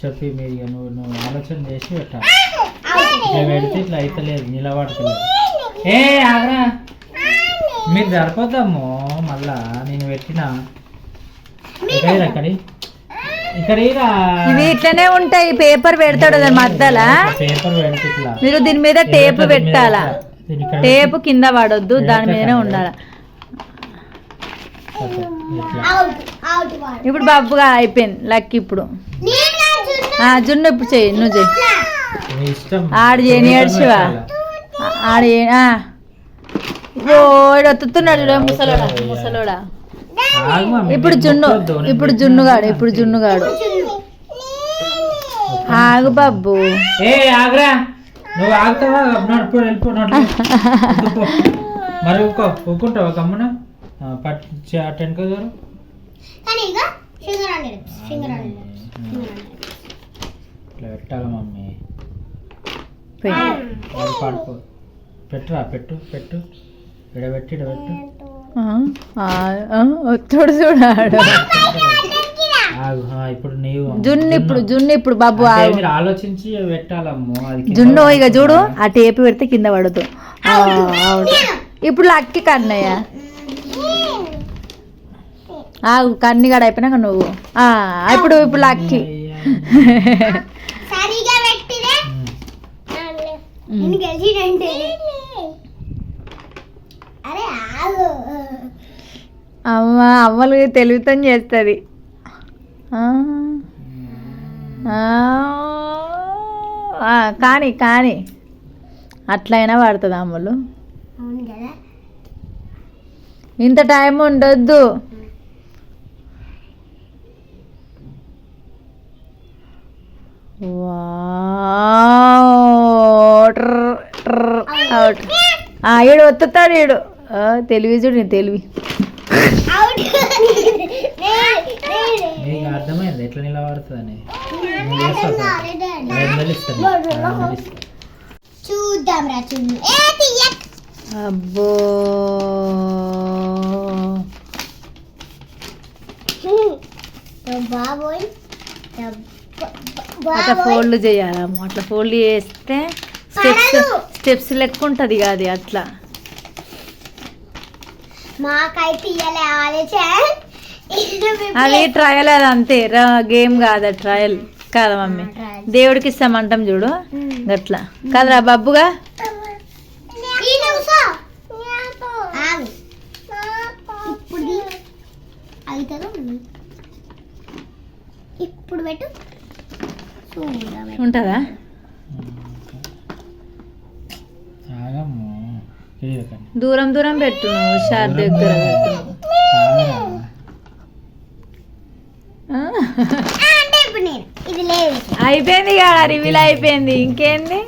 చెప్పి మీరు ఇక నువ్వు నువ్వు ఆలోచన చేసి పెట్టాలి. ఇట్లా పెడితే ఇట్లా అయితలేదు నిలబడతలేదు. ఏ ఆగరా. మీరు సరిపోతాము మళ్ళా నేను పెట్టిన. ఇక్కడ అక్కడి ఇక్కడ ఇవి ఇట్లనే ఉంటాయి పేపర్ పెడతాడు దాని మధ్యలో. పేపర్ పెడితే ఇట్లా. మీరు దీని మీద టేప్ పెట్టాలా? టేప్ కింద పడొద్దు దాని మీదనే ఉండాలి? ఇప్పుడు బాబుగా అయిపోయింది లక్ ఇప్పుడు. జున్ను. ఇప్పుడు చెయ్యి నువ్వు చెయ్యి. ఆడు చేయని ఏడ్చివా ఆడ ఈడు ఒత్తుతున్నాడు చూడు, ముసలోడా ముసలోడా. ఇప్పుడు నేను జున్ను ఇప్పుడు జున్నుగాడు అంతే. ఇప్పుడు జున్నుగాడు. ఆగు బాబు. ఏ ఆగ్రా. నువ్వు ఆగుతావా? నడుపు వెళ్ళిపో నడుపు. మరి ఊకో ఊకుంటావా గమ్మున? ఆ, పట్ చే- అటు వెనుక చూడు ఇట్లా పెట్టాలి మమ్మీ? పడుకో. పెట్టురా పెట్టు పెట్టు. ఇడబెట్టి ఇడబెట్టు. ఒత్తుడు చూడాడు ఇప్పుడు నీవు జున్ను ఇప్పుడు జున్ను ఇప్పుడు బాబు మీరు ఆలోచించి పెట్టాలమ్మో అది జున్ను ఇక. చూడు ఆ టేపు పెడితే కింద పడదు. ఇప్పుడు లక్కి కన్నయ్య. ఆగు కన్నిగాడు అయిపోయినాక నువ్వు. ఇప్పుడు ఇప్పుడు లక్కి. అమ్మ అమ్మలు తెలివితో చేస్తుంది. కానీ కానీ. అట్లయినా పడుతుంది అమ్మలు. ఇంత టైం ఉండొద్దు. అవుట్. ఒత్తుతాడు ఈడు. ఆ, తెలివి చూడు నీ తెలివి. నీకు అర్థమైంది? ఎట్లా నిలబడుతుంది అనేది నువ్వు చేస్తావు సార్. రెండు వేలు ఇస్తాను రెండు వేలు ఇస్తాను. చూద్దాం అబ్బో. బాబోయ్. అట్లా ఫోల్డ్ చేయాలమ్మ అట్లా ఫోల్డ్ చేస్తే స్టెప్స్. స్టెప్స్ లెక్క ఉంటుంది కాదు అట్లా అది ట్రయల్ అది అంతే గేమ్ కాదు ట్రయల్ కాదా మమ్మీ. దేవుడికి ఇస్తామంటాం చూడు గట్లా కదరా బబ్బుగా ఇప్పుడు పెట్టు ఉంటుందా. దూరం దూరం పెట్టు షార్ దగ్గర. అయిపోయింది కదా రివీల్ అయిపోయింది. ఇంకేంది?